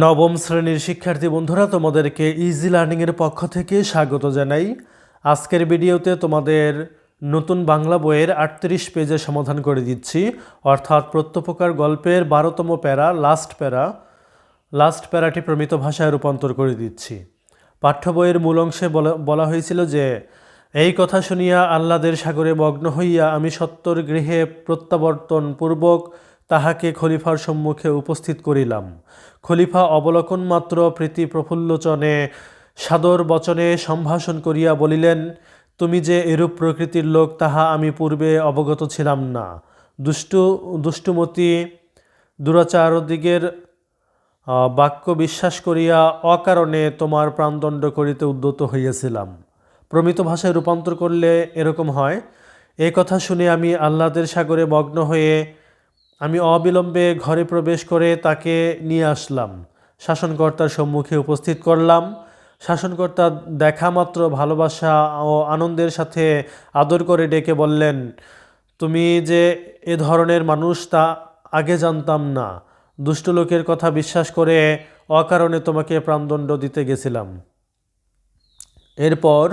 নবম শ্রেণির শিক্ষার্থী বন্ধুরা, তোমাদেরকে ইজি লার্নিংয়ের পক্ষ থেকে স্বাগত জানাই। আজকের ভিডিওতে তোমাদের নতুন বাংলা বইয়ের আটত্রিশ পেজে সমাধান করে দিচ্ছি। অর্থাৎ প্রত্যপকার গল্পের বারোতম প্যারা লাস্ট প্যারা। লাস্ট প্যারাটি প্রমিত ভাষায় রূপান্তর করে দিচ্ছি। পাঠ্য বইয়ের মূল অংশে বলা হয়েছিল যে, এই কথা শুনিয়া আহ্লাদের সাগরে মগ্ন হইয়া আমি সত্তর গৃহে প্রত্যাবর্তন পূর্বক তাহাকে খলিফার সম্মুখে উপস্থিত করিলাম। খলিফা অবলোকন মাত্র প্রীতি প্রফুল্লোচনে সাদর বচনে সম্ভাষণ করিয়া বলিলেন, তুমি যে এরূপ প্রকৃতির লোক, তাহা আমি পূর্বে অবগত ছিলাম না। দুষ্টু, দুষ্টুমতি, দুরাচারদিগের বাক্য বিশ্বাস করিয়া অকারণে তোমার প্রাণদণ্ড করিতে উদ্যত হইয়াছিলাম। প্রমিত ভাষায় রূপান্তর করলে এরকম হয় এই কথা শুনে আমি আহ্লাদের সাগরে মগ্ন হয়ে আমি অবিলম্বে ঘরে প্রবেশ করে তাকে নিয়ে আসলাম। শাসনকর্তার সম্মুখে উপস্থিত করলাম। শাসনকর্তা দেখা মাত্র ভালোবাসা ও আনন্দের সাথে আদর করে ডেকে বললেন, তুমি যে এ ধরনের মানুষ তা আগে জানতাম না। দুষ্ট লোকের কথা বিশ্বাস করে অকারণে তোমাকে প্রাণদণ্ড দিতে গেছিলাম। এরপর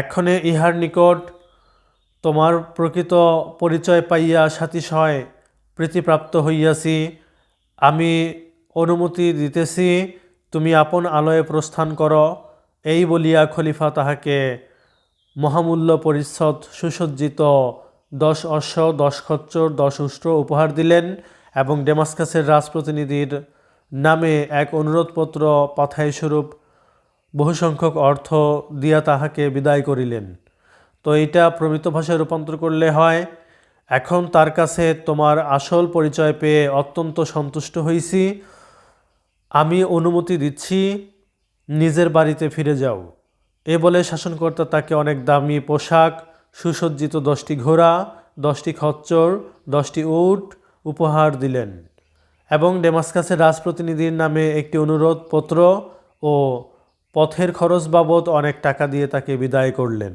এক্ষণে ইহার নিকট তোমার প্রকৃত পরিচয় পাইয়া সাতিশয় প্রীতিপ্রাপ্ত হইয়াছি। আমি অনুমতি দিতেছি, তুমি আপন আলয়ে প্রস্থান কর, এই বলিয়া খলিফা তাহাকে মহামূল্য পরিচ্ছদ সুসজ্জিত দশ অশ্ব, দশ খচ্চর, দশ উষ্ট্র উপহার দিলেন এবং ডেমাস্কাসের রাজপ্রতিনিধির নামে এক অনুরোধপত্র পাথায় স্বরূপ বহু সংখ্যক অর্থ দিয়া তাহাকে বিদায় করিলেন। তো এইটা প্রমিত ভাষায় রূপান্তর করলে হয়, এখন তার কাছে তোমার আসল পরিচয় পেয়ে অত্যন্ত সন্তুষ্ট হইছি। আমি অনুমতি দিচ্ছি, নিজের বাড়িতে ফিরে যাও। এ বলে শাসনকর্তা তাকে অনেক দামি পোশাক, সুসজ্জিত দশটি ঘোড়া, দশটি খচ্চর, দশটি উট উপহার দিলেন এবং ডেমাসকাসের রাজপ্রতিনিধির নামে একটি অনুরোধ পত্র ও পথের খরচ বাবদ অনেক টাকা দিয়ে তাকে বিদায় করলেন।